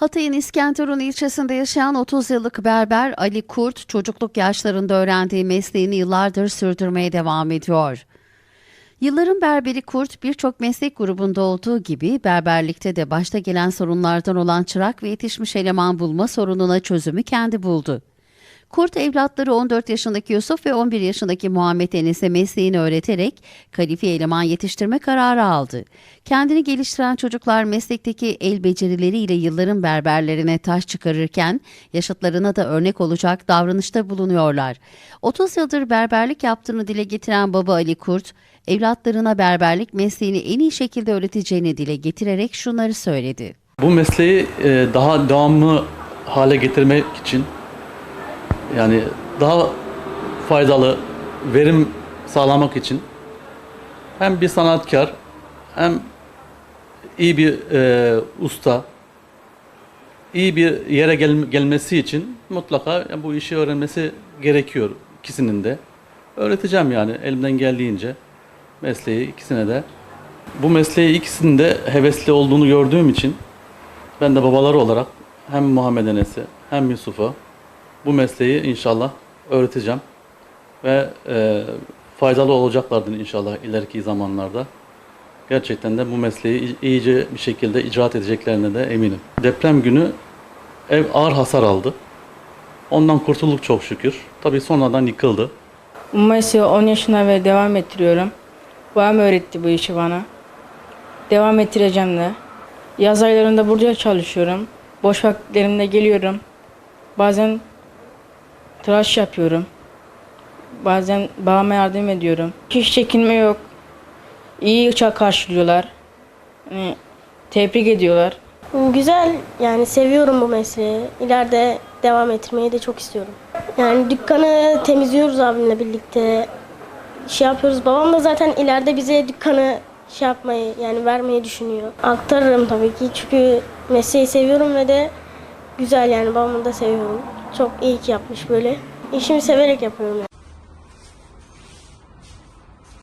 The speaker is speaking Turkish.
Hatay'ın İskenderun ilçesinde yaşayan 30 yıllık berber Ali Kurt, çocukluk yaşlarında öğrendiği mesleğini yıllardır sürdürmeye devam ediyor. Yılların berberi Kurt birçok meslek grubunda olduğu gibi berberlikte de başta gelen sorunlardan olan çırak ve yetişmiş eleman bulma sorununa çözümü kendi buldu. Kurt evlatları 14 yaşındaki Yusuf ve 11 yaşındaki Muhammed Enes'e mesleğini öğreterek kalifiye eleman yetiştirme kararı aldı. Kendini geliştiren çocuklar meslekteki el becerileriyle yılların berberlerine taş çıkarırken yaşıtlarına da örnek olacak davranışta bulunuyorlar. 30 yıldır berberlik yaptığını dile getiren baba Ali Kurt, evlatlarına berberlik mesleğini en iyi şekilde öğreteceğini dile getirerek şunları söyledi. Bu mesleği e, daha devamlı hale getirmek için yani daha faydalı verim sağlamak için hem bir sanatkar hem iyi bir e, usta iyi bir yere gel- gelmesi için mutlaka bu işi öğrenmesi gerekiyor ikisinin de. Öğreteceğim yani elimden geldiğince mesleği ikisine de. Bu mesleği ikisinin de hevesli olduğunu gördüğüm için ben de babaları olarak hem Muhammed Enes'e hem Yusuf'a bu mesleği inşallah öğreteceğim. Ve e, faydalı olacaklardır inşallah ileriki zamanlarda. Gerçekten de bu mesleği iyice bir şekilde icraat edeceklerine de eminim. Deprem günü ev ağır hasar aldı. Ondan kurtulduk çok şükür. Tabii sonradan yıkıldı. Mesleği 10 yaşına ve devam ettiriyorum. Babam öğretti bu işi bana. Devam ettireceğim de. Yaz aylarında burada çalışıyorum. Boş vakitlerimde geliyorum. Bazen tıraş yapıyorum. Bazen babama yardım ediyorum. Hiç çekinme yok. İyi karşılıyorlar. Yani tebrik ediyorlar. Güzel yani seviyorum bu mesleği. İleride devam ettirmeyi de çok istiyorum. Yani dükkanı temizliyoruz abimle birlikte. Şey yapıyoruz. Babam da zaten ileride bize dükkanı şey yapmayı yani vermeyi düşünüyor. Aktarırım tabii ki çünkü mesleği seviyorum ve de güzel yani babamı da seviyorum. Çok iyi ki yapmış böyle. İşimi severek yapıyorum yani.